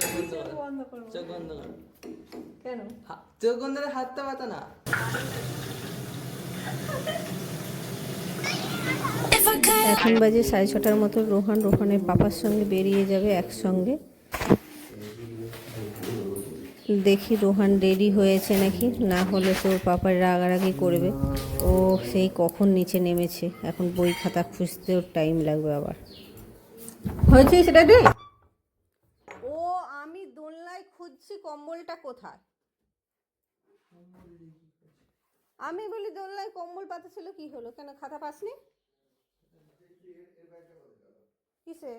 চোখ বন্ধ করো বন্ধ করব চোখ বন্ধ করো কেন চোখ বন্ধ করে হাতটা পাতা না এখন বাজে সাড়ে ছটার মতো রোহান রোহানের পাপার সঙ্গে বেরিয়ে যাবে একসঙ্গে। দেখি রোহান রেডি হয়েছে নাকি না হলে তো পাপার রাগারাগি করবে। ও সেই কখন নিচে নেমেছে এখন বই খাতা খুঁজতেও টাইম লাগবে আবার। হয়েছে সেটা রে ও আমি দোলনায় খুঁজছি কম্বলটা কোথায়? আমি বলি দোলনায় কম্বল পাতা ছিল কি হলো? কেন খাতা পাসনি? কিসে?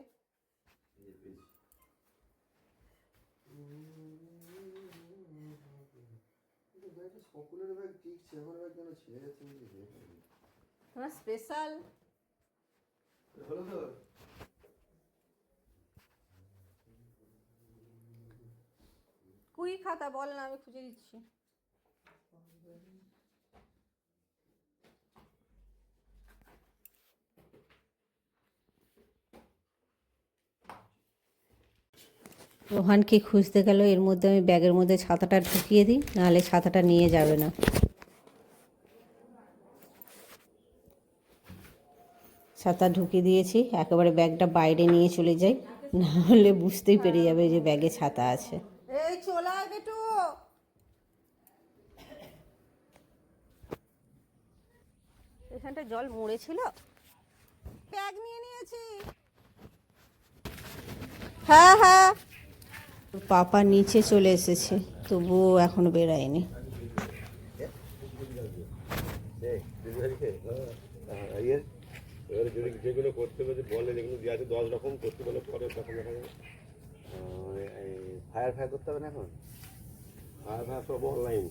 সকলের স্পেশাল হলো তো। কুই খাতা বল না, আমি খুঁজে দিচ্ছি। রোহানকে খুঁজতে গেল এর মধ্যে আমি ব্যাগের মধ্যে ছাতাটা ঢুকিয়ে দিই, নাহলে ছাতাটা নিয়ে যাবে না। ছাতা ঢুকিয়ে দিয়েছি, একেবারে ব্যাগটা বাইরে নিয়ে চলে যাই না হলে বুঝতেই পেরে যাবে যে ব্যাগে ছাতা আছে। এই চলে আয় বেটু। এখানটা জল মরেছিল ব্যাগ নিয়ে নিয়েছি। হ্যাঁ হ্যাঁ। পাপা নিচে চলে এসেছে তবুও এখনও বেরায়নি। যেগুলো করতে হবে বলে যেগুলো দিয়ে আছে দশ রকম করতে বলে পরে তখন দেখা যাবে ফায়ার ফায়ার করতে হবে না এখন? ফায়ার ফায়ার সব অনলাইন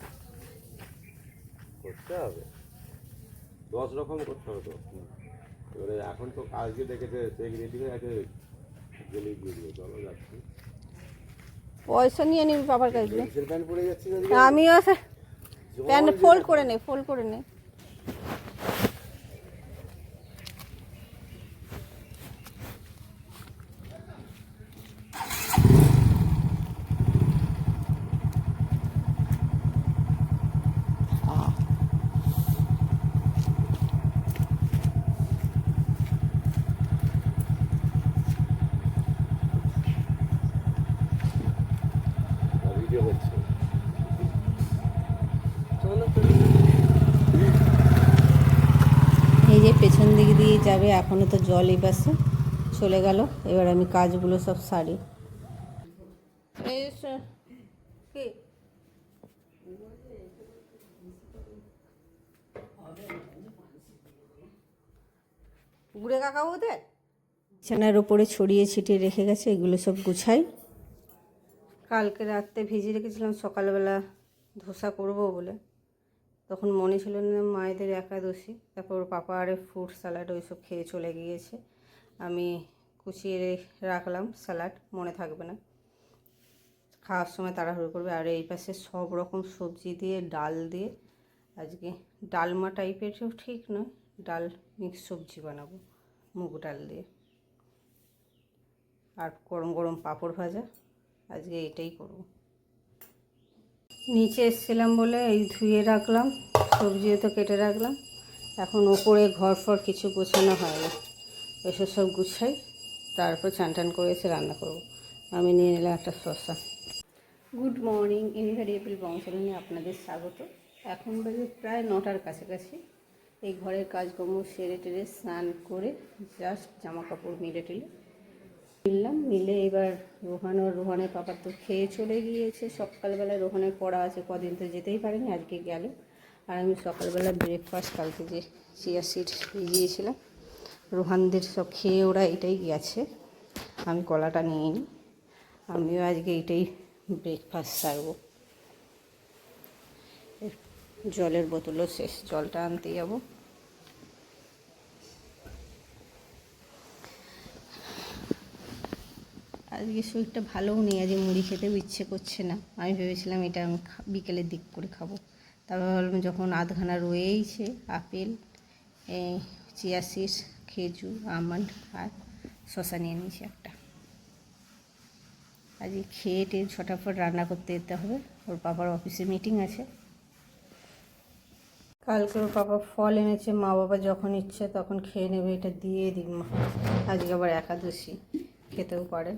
করতে হবে। দশ রকম করতে হবে তো। এবারে এখন তো কাজকে দেখেছে চেক রেডি হয়ে আছে গেলে গিয়ে চলো যাচ্ছি। পয়সা নিয়ে নিবি বাবার কাছে। প্যান্ট পরে যাচ্ছি আমিও প্যান্ট ফোল্ড করে নে ফোল্ড করে নে ভিডিও হচ্ছে চলো তো এই যে পেছন দিক যাবে তো জল এই পাশে চলে গেল। এবার আমি কাজগুলো সব সারি। কি? কাকা ওদের? বিছানার ওপরে ছড়িয়ে ছিটিয়ে রেখে গেছে, এগুলো সব গুছাই। কালকে রাত্রে ভিজিয়ে রেখেছিলাম, সকালবেলা ধোসা করব বলে। তখন মনে ছিল না মায়েদের একাদশী, তারপর পাপা আরে ফ্রুট স্যালাড ওইসব খেয়ে চলে গিয়েছে। আমি কুচিয়ে রাখলাম স্যালাড, মনে থাকবে না। খাওয়ার সময় তাড়াহুড়ো করবে। আর এই পাশে সব রকম সবজি দিয়ে, ডাল দিয়ে, আজকে ডালমা টাইপের ঠিক নয়, ডাল মিক্স সবজি বানাবো, মুগ ডাল দিয়ে। আর গরম গরম পাঁপড় ভাজা, আজকে এটাই করব। নিচে এসেছিলাম বলে এই ধুয়ে রাখলাম সবজিও তো কেটে রাখলাম। এখন ওপরে ঘর ফর কিছু গোছানো হয়নি এসব সব গুছাই তারপর চান টান করে এসে রান্না করব। আমি নিয়ে নিলাম একটা শসা। গুড মর্নিং ইনভেরিয়েবল বংশালী আপনাদের স্বাগত। এখন বাজে প্রায় নটার কাছাকাছি। এই ঘরের কাজকর্ম সেরে টেরে স্নান করে জাস্ট জামা কাপড় মিলে টেলে মিললাম মিলে এবার রোহান ও রোহানের পাপা তো খেয়ে চলে গিয়েছে। সকালবেলা রোহানের পড়া আছে, কদিন তো যেতেই পারেনি, আজকে গেল। আর আমি সকালবেলা ব্রেকফাস্ট কালকে যে চিয়া সিড ভিজিয়েছিলাম। রোহানদের সব খেয়ে ওরা এটাই গেছে। আমি কলাটা নিয়ে নিই। আমিও আজকে এটাই ব্রেকফাস্ট সারবো। জলের বোতলও শেষ, জলটা আনতে যাব। আজকে শরীরটা ভালোও নেই, আজকে মুড়ি খেতেও ইচ্ছে করছে না। আমি ভেবেছিলাম এটা আমি বিকেলের দিক করে খাব। তারপর ভাবলাম যখন আধখানা রয়েইছে, আপেল চিয়া সিডস খেজুর, আমন্ড আর শশা নিয়ে নিয়েছি একটা। আজকে খেয়ে টেয়ে ছটাফট রান্না করতে যেতে হবে। ওর বাবার অফিসে মিটিং আছে। কালকে ওর বাবা ফল এনেছে, মা বাবা যখন ইচ্ছে তখন খেয়ে নেবে, এটা দিয়ে দিন মা। আজকে আবার একাদশী, খেতেও পারে।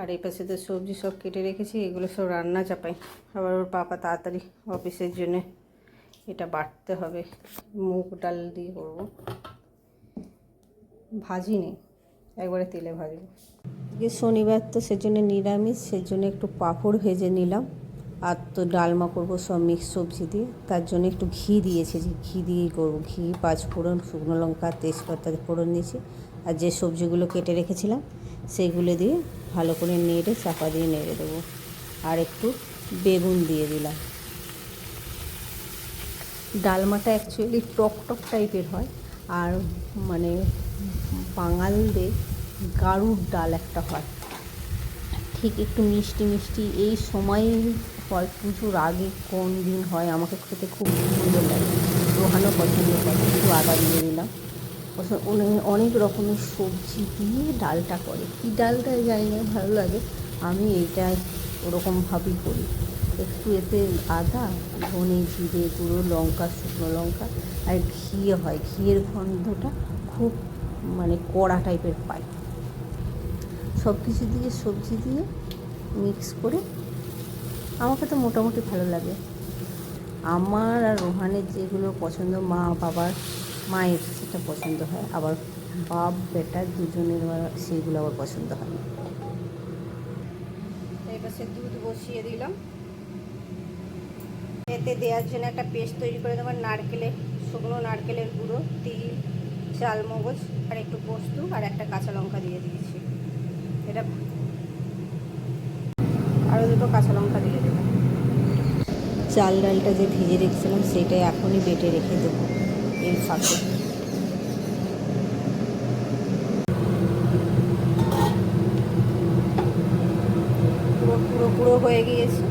আর এই পাশে তো সবজি সব কেটে রেখেছি, এগুলো সব রান্না চাপাই। আবার ওর পাপা তাড়াতাড়ি অফিসের জন্যে এটা বাটতে হবে। মুগ ডাল দিয়ে করব। ভাজি নেই, একবারে তেলে ভাজবো। আজকে শনিবার তো সেজন্য নিরামিষ, সেজন্য একটু পাঁপড় ভেজে নিলাম। আর তো ডালমা করব সব মিক্স সবজি দিয়ে। তার জন্য একটু ঘি দিয়েছি, যে ঘি দিয়েই করব। ঘি পাঁচ ফোড়ন শুকনো লঙ্কা, তেজপাতা ফোড়ন দিয়েছি। আর যে সবজিগুলো কেটে রেখেছিলাম সেগুলো দিয়ে ভালো করে নেড়ে, চাপা দিয়ে নেড়ে দেবো। আর একটু বেগুন দিয়ে দিলাম। ডালমাটা অ্যাকচুয়ালি টক টক টাইপের হয়। আর মানে বাঙালদের গাড়ুর ডাল একটা হয়। ঠিক একটু মিষ্টি মিষ্টি। এই সময় হয় পুজোর আগে কোন দিন হয়, আমাকে খেতে খুব সুন্দর লাগে। রোহানো পছন্দ করে, একটু আদা দিয়ে দিলাম। অনেক রকমের সবজি দিয়ে ডালটা করে। কী ডালটা জানি না, ভালো লাগে। আমি এইটাই ওরকমভাবেই করি। একটু এতে আদা, ধনে জিরে গুঁড়ো, লঙ্কা, শুকনো লঙ্কা আর ঘি হয়। ঘিয়ের গন্ধটা খুব মানে কড়া টাইপের পায় সব কিছু দিয়ে সবজি দিয়ে মিক্স করে আমাকে তো মোটামুটি ভালো লাগে। আমার আর রোহানের যেগুলো পছন্দ মা বাবার মায়ের সেটা পছন্দ হয় আবার বাপ বেটা দুজনের সেইগুলো আবার পছন্দ হয় এপাশে দুধ বসিয়ে দিলাম। এতে দেওয়ার জন্য একটা পেস্ট তৈরি করে দেবো নারকেলের শুকনো নারকেলের গুঁড়ো তিল চালমগজ আর একটু পোস্ত আর একটা কাঁচা লঙ্কা দিয়ে দিয়েছি। এটা আরও দুটো কাঁচা লঙ্কা দিয়ে দেবো। চাল ডালটা যে ভিজে রেখেছিলাম সেটাই এখনই বেটে রেখে দেবো। ফাঁকে। পুরো পুরো পুরো হয়ে গিয়েছে।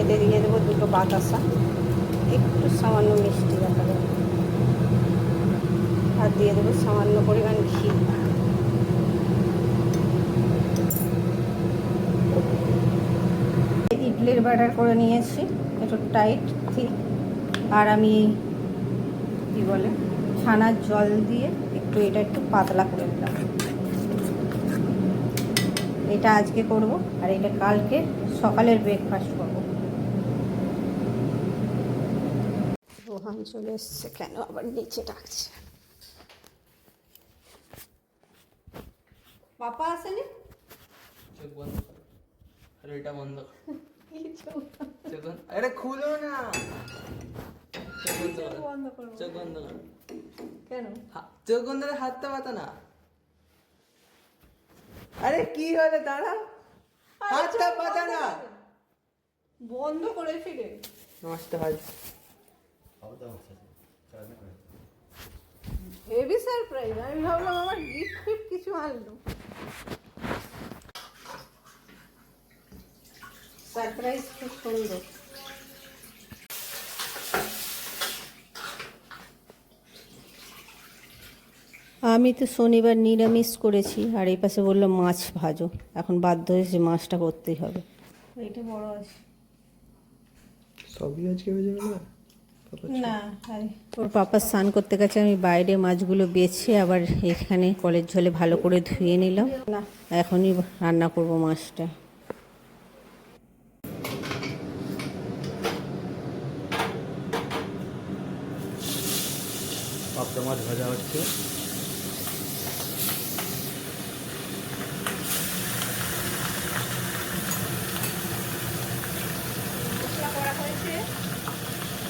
এতে দিয়ে দেবো দুটো বাতাসা। একটু সামান্য মিষ্টি দেখা যাবে। আর দিয়ে দেবো সামান্য পরিমাণ ঘি। ইডলির ব্যাটার করে নিয়েছি, একটু টাইট ঠিক আর আমি কি বলে, ছানার জল দিয়ে একটু এটা একটু পাতলা করে দিলাম এটা আজকে করব, আর এটা কালকে সকালের ব্রেকফাস্ট করব। রোহান চলে এসছে, কেন আবার নিচে ডাকছে? পাপা আসেনি? এটা বন্ধ চোখ আরে খুলো না। চোখ বন্ধ করো চোখ বন্ধ করো। কেন? চোখ বন্ধ করে হাতটা পাতা না। আরে কি হলো দাঁড়া হাতটা পাতা না। বন্ধ করে ফিরে। নমস্তে ভাই হেভি সারপ্রাইজ আমি ভাবলাম আমার গিফট ফিফট কিছু আনলো। সারপ্রাইজ খুব সুন্দর। আমি তো শনিবার নিরামিষ করেছি আর এই পাশে বলল মাছ ভাজো। এখন বাধ্য হয়েছে মাছটা করতেই হবে। এটা বড় আছে। সবই আজকে হয়ে যাবে না? না ওর পাপা স্নান করতে গেছে আমি বাইরে মাছগুলো বেছে আবার এখানে কলের ঝোলে ভালো করে ধুয়ে নিলাম। না। এখনই রান্না করব মাছটা। পাবদা মাছ ভাজা হচ্ছে।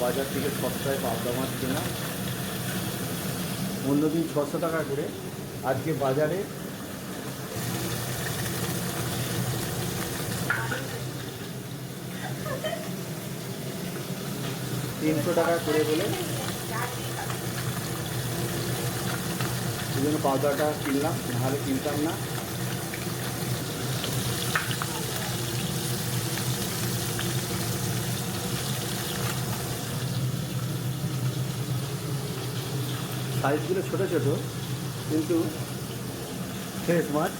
বাজার থেকে সস্তায় পাবদা মাছ কেনা। অন্যদিন ছশো টাকা করে। আজকে বাজারে তিনশো টাকা করে বলে জন্য পাউডারটা কিনলাম, নাহলে কিনতাম না। সাইজগুলো ছোটো ছোটো, কিন্তু ফ্রেশ মাছ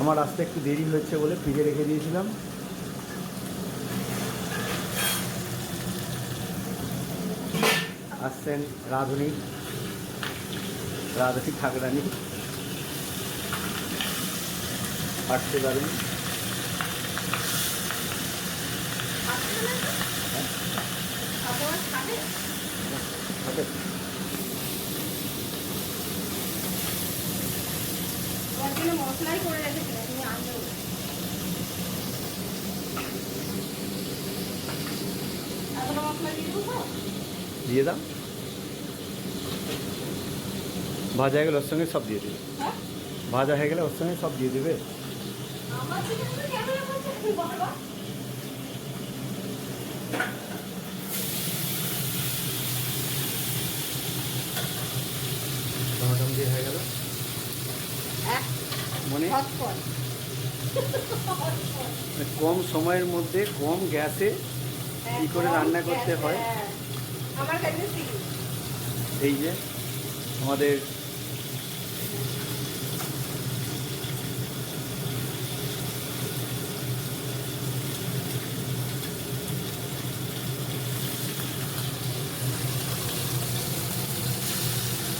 আমার আসতে একটু দেরি হচ্ছে বলে ফ্রিজে রেখে দিয়েছিলাম। আসছেন রাঁধুনি। রাঁধুনি ঠাকুরানি পাঠতে পারেন। মশলাই করে রেখেছিলাম তুমি মশলা দিয়ে দাও। ভাজা হয়ে গেলে ওর সঙ্গে সব দিয়ে দেবে হ্যাঁ? ভাজা হয়ে গেলে ওর সঙ্গে সব দিয়ে দেবে টমাটম দিয়ে হয়ে গেল মানে কম সময়ের মধ্যে কম গ্যাসে কি করে রান্না করতে হয়? হ্যাঁ। এই যে আমাদের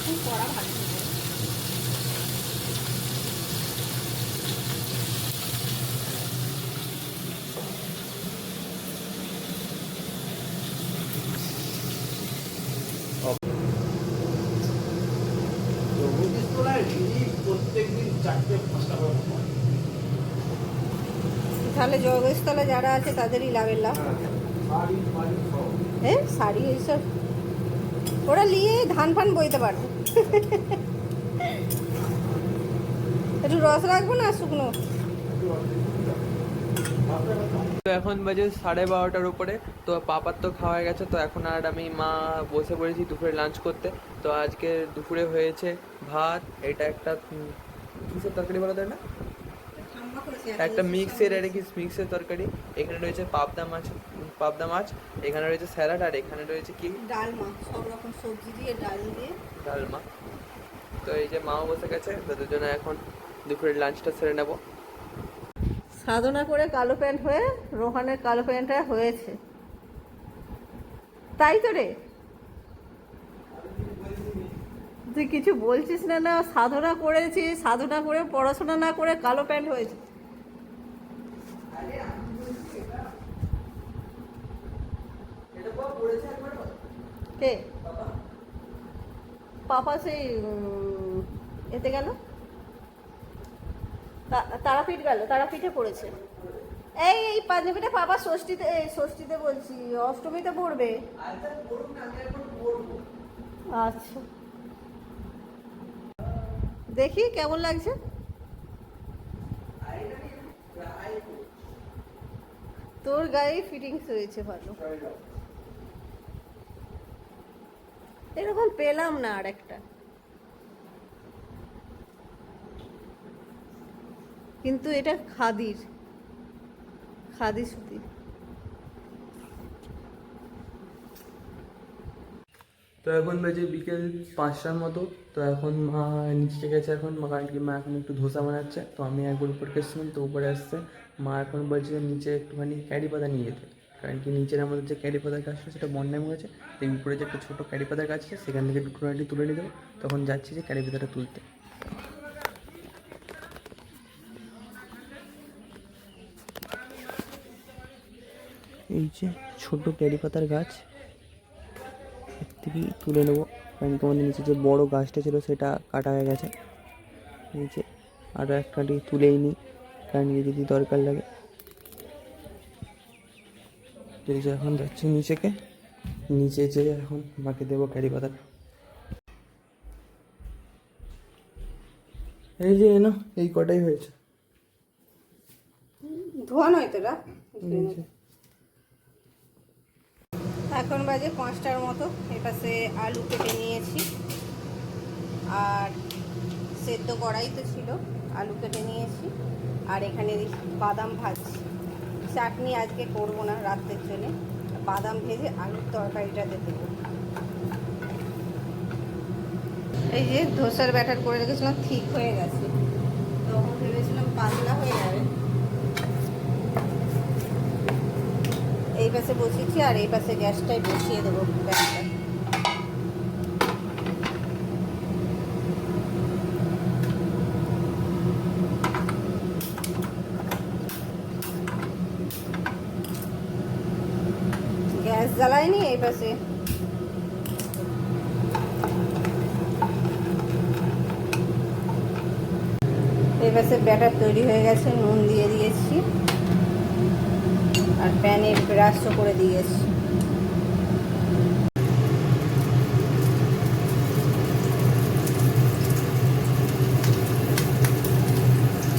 খুব কড়া ভালো তাহলে জগস্থলে যারা আছে তাদেরই লাভের লাভ। হ্যাঁ শাড়ি এইসব। ওরা নিয়ে ধান ফান বইতে পারবে একটু রস রাখব না শুকনো? তো এখন বাজে সাড়ে বারোটার উপরে তো পাপার তো খাওয়া গেছে তো এখন আর আমি মা বসে পড়েছি দুপুরে লাঞ্চ করতে। তো আজকে দুপুরে হয়েছে ভাত এটা একটা কিসের তরকারি বলা যায় না একটা মিক্সের আর কি মিক্সের তরকারি? এখানে রয়েছে পাবদা মাছ পাবদা মাছ এখানে রয়েছে স্যালাড আর এখানে রয়েছে কি? ডালমা সব রকম সবজি দিয়ে ডাল দিয়ে। ডালমা তো এই যে মাও বসে গেছে তো দুজনে এখন দুপুরের লাঞ্চটা সেরে নেব। সাধনা করে কালো প্যান্ট হয়ে, রোহানের কালো প্যান্টটা হয়েছে। তাই তো রে? তুই কিছু বলছিস না না? সাধনা করেছি, সাধনা করে, পড়াশোনা না করে কালো প্যান্ট হয়েছে। কে? পাপা সেই এতে গেল? তারাপীঠ গেল, তারাপীঠে পড়েছে। এই এই পাঞ্জাবিটা পাপা ষষ্ঠীতে, এই ষষ্ঠীতে বলছি, অষ্টমীতে পড়বে। আচ্ছা। দেখি কেমন লাগছে। তোর গায়ে ফিটিংস হয়েছে ভালো। এরকম পেলাম না আর একটা কিন্তু এটা খাদির। খাদি সুতি। তো এখন বাজে বিকেল পাঁচটার মতো। তো এখন মা নিচে গেছে এখন, মা কারণ কি মা এখন একটু ধোসা বানাচ্ছে। তো আমি একবার উপরে এসেছিলাম, তো উপরে আসছে। মা এখন বলছে নিচে একটুখানি ক্যারি পাতা নিয়ে যেতে। কারণ কি নিচের আমাদের যে ক্যারি পাতার গাছটা সেটা বন্যায় হয়েছে এই উপরে যে একটা ছোটো ক্যারি পাতার গাছ আছে, সেখান থেকে দুটো তুলে নিয়ে দেবো তখন যাচ্ছি যে ক্যারি পাতাটা তুলতে। এই যে ছোট ক্যারি পাতার গাছ। এর থেকেই তুলে নেব। কারণ কি আমাদের নিচে যে বড় গাছটা ছিল সেটা কাটা হয়ে গেছে। এই যে আরও এক কাটি তুলেই নিই কারণ যদি দরকার লাগে। এই যে এখন যাচ্ছি নিচেকে। নিচে যেয়ে এখন মাকে দেবো ক্যারি পাতাটা এই যে না এই কটাই হয়েছে। ধোয়া নয় তোরা যে। এখন বাজে পাঁচটার মতো। এপাশে আলু কেটে নিয়েছি। আর সেদ্ধ কড়াই তো ছিল, আলু কেটে নিয়েছি। আর এখানে বাদাম ভাজছি। চাটনি আজকে করব না রাত্রের জন্যে। বাদাম ভেজে আলুর তরকারিটাতে দেবো। এই যে ধোসার ব্যাটার করে রেখেছিলাম, ঠিক হয়ে গেছে। তখন ভেবেছিলাম পাতলা হয়ে যাবে। পাশে বসিয়েছি আর এই পাশে গ্যাসটাই বসিয়ে দেবো ব্যাটার গ্যাস জ্বালায়নি এই পাশে। এই পাশে ব্যাটার তৈরি হয়ে গেছে, নুন দিয়ে দিয়েছি। আর প্যানে ব্রাশও করে দিয়েছি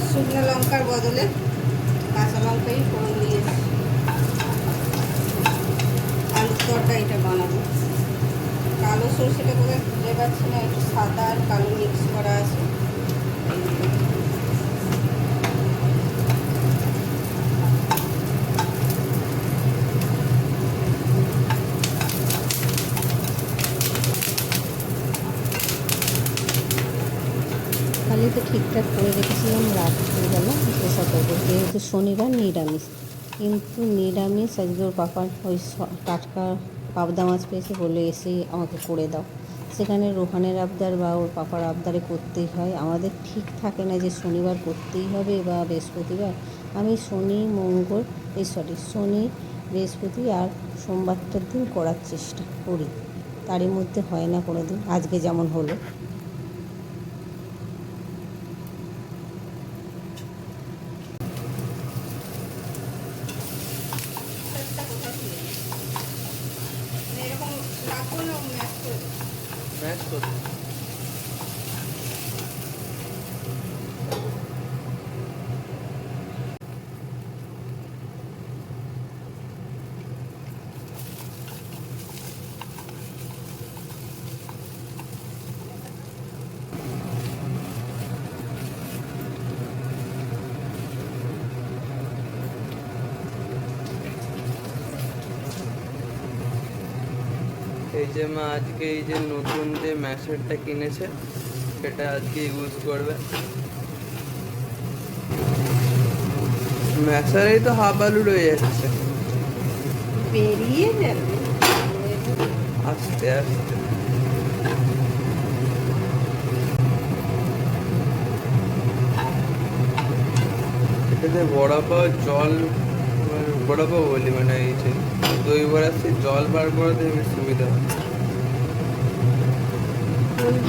শুকনো লঙ্কার বদলে কাঁচা লঙ্কাই ফোড়ন দিয়েছি আলুর তরকারিটা বানাবো। কালো সরষেটা কোথায় খুঁজে পাচ্ছি না, একটু সাদা আর কালো মিক্স করা আছে। তো ঠিকঠাক করে রেখেছিলাম রাত্রিবেলা সতর্ক যেহেতু শনিবার নিরামিষ, কিন্তু নিরামিষ আজকে ওর পাপার ওই টাটকা পাবদা মাছ পেয়েছে বলে এসেই আমাকে করে দাও। সেখানে রোহানের আবদার বা ওর পাপার আবদারে করতেই হয়। আমাদের ঠিক থাকে না যে শনিবার করতেই হবে বা বৃহস্পতিবার। আমি শনি, মঙ্গল, এই সরি, শনি, বৃহস্পতি আর সোমবারটার দিন করার চেষ্টা করি। তারই মধ্যে হয় না কোনো দিন আজকে যেমন হলো। ね。যে মা আজকে এই যে নতুন যে ম্যাশারটা কিনেছে সেটা আজকে ইউজ করবে। ম্যাশারেই তো হাফ আলু রয়ে যাচ্ছে। বেরিয়ে যাবে আস্তে আস্তে। এটাতে বড়া পাওয়া জল বড়া পাও বলি মানে এই যে দই বড়া সে জল বার করাতে বেশ সুবিধা হয় ফুলবড়ার জল আর এই স্মুথলি উঠে গেছে হালকা রোস্ট হয়ে।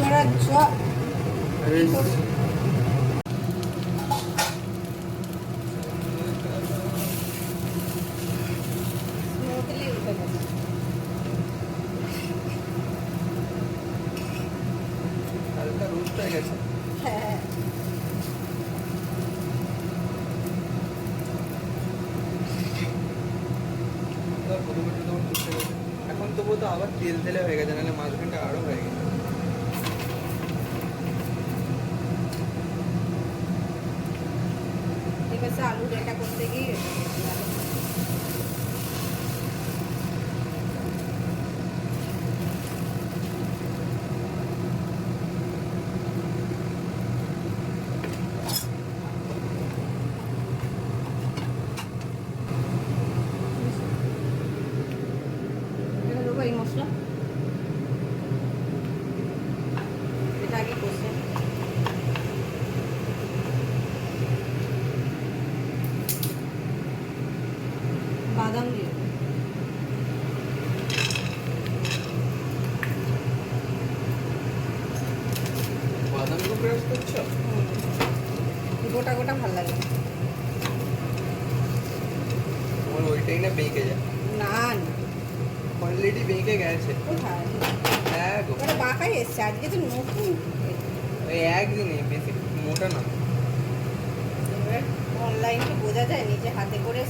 এখন তবু তো আবার তেল তেলে হয়ে গেছে, নাহলে মাছ মাঝখানটা আরও হয়ে গেছে। ঠিক আছে আলু রেটা করতে গিয়ে এবার দেবো এই মশলা এটা আগে কষে বাদাম দিয়ে। বাদামগুলো করছ? গোটা গোটা ভালো লাগে। তোমার ওইটাই না বেঁকে যায়? না না। অলরেডি বেঁকে গেছে। কোথায়? এক ওটা বাঁকাই এসছে আজকে তো নতুন। ওই একদিনই বেশি মোটা না অনলাইনে বোঝা যায় নিজে হাতে করে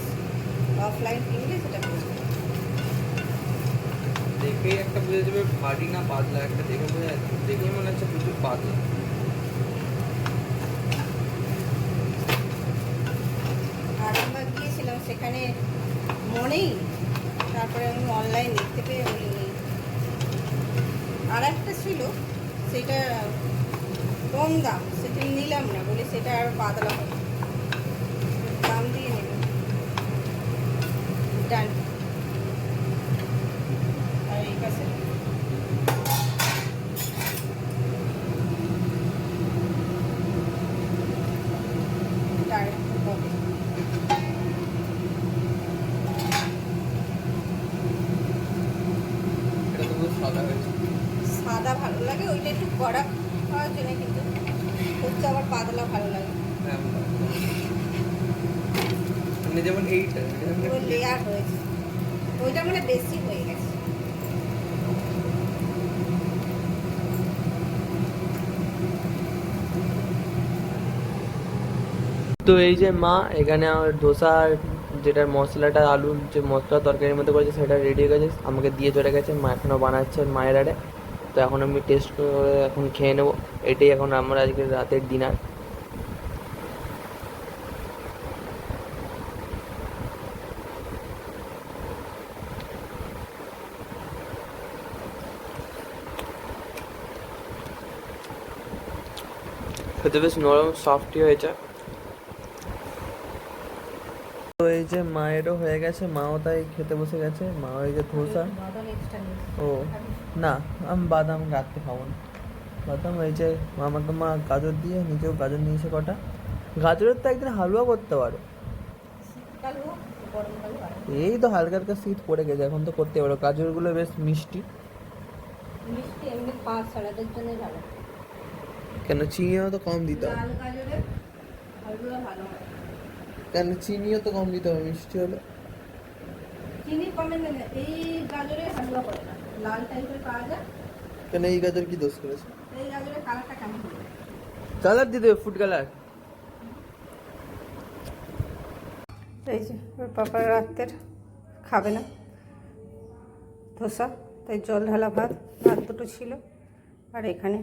অফলাইন বোঝা যায়। দেখেই একটা বোঝা যাবে ভারী না পাতলা একটা দেখে বোঝা যাচ্ছে দেখেই মনে হচ্ছে প্রচুর পাতলা। আর আমরা গিয়েছিলাম সেখানে মনেই তারপরে আমি অনলাইন দেখতে পেয়ে আমি আর একটা ছিল সেটা কম দাম সেটা নিলাম না বলে সেটা আর পাতলা হবে done. মানে যেমন এইটা লেয়ার হয়েছে ওইটা মানে বেশি হয়ে গেছে। তো এই যে মা এখানে আমার ধোসা যেটা মশলাটা আলু যে মশলা তরকারির মধ্যে করেছে সেটা রেডি হয়ে গেছে। আমাকে দিয়ে চলে গেছে মা এখনও বানাচ্ছে মায়ের আড়ে তো এখন আমি টেস্ট করে এখন খেয়ে নেব। এটাই এখন আমার আজকে রাতের ডিনার খেতে বেশ নরম সফটই হয়েছে তো এই যে মায়েরও হয়ে গেছে মাও তাই খেতে বসে গেছে। মা এই যে ধোসা। ও না আমি বাদাম রাখতে খাব না। বাদাম এই যে আমাকে মা গাজর দিয়ে নিজেও গাজর নিয়েছে কটা। গাজরের তো একদিন হালুয়া করতে পারো। এই তো হালকা হালকা শীত পড়ে গেছে এখন তো করতে পারো। গাজরগুলো বেশ মিষ্টি। মিষ্টি এমনি পাঁচ স্যালাডের জন্য ভালো। কেন চিনিও তো কম দিতে হবে কেন চিনিও তো কম দিতে হবে মিষ্টি হলে। চিনি কমে না এই গাজরে হালুয়া করে না। লাল টাইপের পাওয়া যায়। কেন এই গাজর কি দোষ করেছে? এই গাজরের কালারটা কেমন কালার দিতে হবে ফুড কালার এই যে পাপার রাতের খাবে না। ধোসা তাই জল ঢালা ভাত ভাত দুটো ছিল। আর এখানে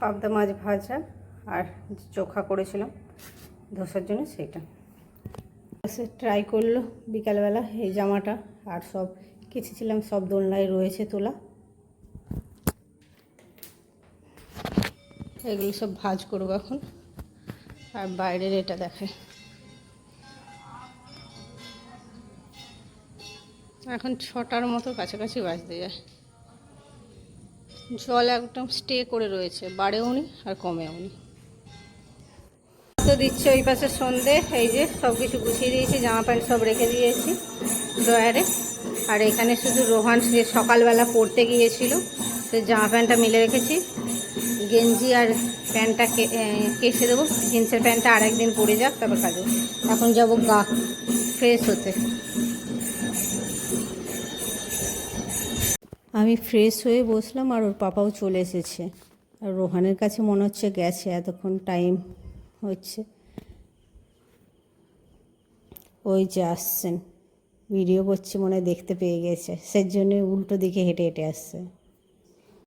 পাবদা মাছ ভাজা আর চোখা করেছিলাম, ধোসার জন্য সেইটা। সে ট্রাই করল বিকালবেলা এই জামাটা, আর সব কেচেছিলাম, সব দোলনায় রয়েছে তোলা। এগুলো সব ভাজ করব এখন, আর বাইরের এটা দেখায় এখন ছটার মতো কাছাকাছি বাজতে যায়। জল একদম স্টে করে রয়েছে। বাড়েও নি আর কমেও নি। তো দিচ্ছে ওই পাশে সন্ধে, এই যে সব কিছু গুছিয়ে দিয়েছি, জামা প্যান্ট সব রেখে দিয়েছি ড্রয়ারে। আর এখানে শুধু রোহান সে সকালবেলা পড়তে গিয়েছিল, সে জামা প্যান্টটা মিলে রেখেছি। গেঞ্জি আর প্যান্টটা কেসে দেবো। জিন্সের প্যান্টটা আর একদিন পরে যাক, তারপর কাজে। এখন যাব গা ফ্রেশ হতে। আমি ফ্রেশ হয়ে বসলাম আর ওর পাপাও চলে এসেছে। আর রোহানের কাছে মনে হচ্ছে গেছে, এতক্ষণ টাইম হচ্ছে। ওই যে আসছেন। ভিডিও করছে মনে দেখতে পেয়ে গেছে। সেই জন্য উল্টো দিকে হেঁটে হেঁটে আসছে।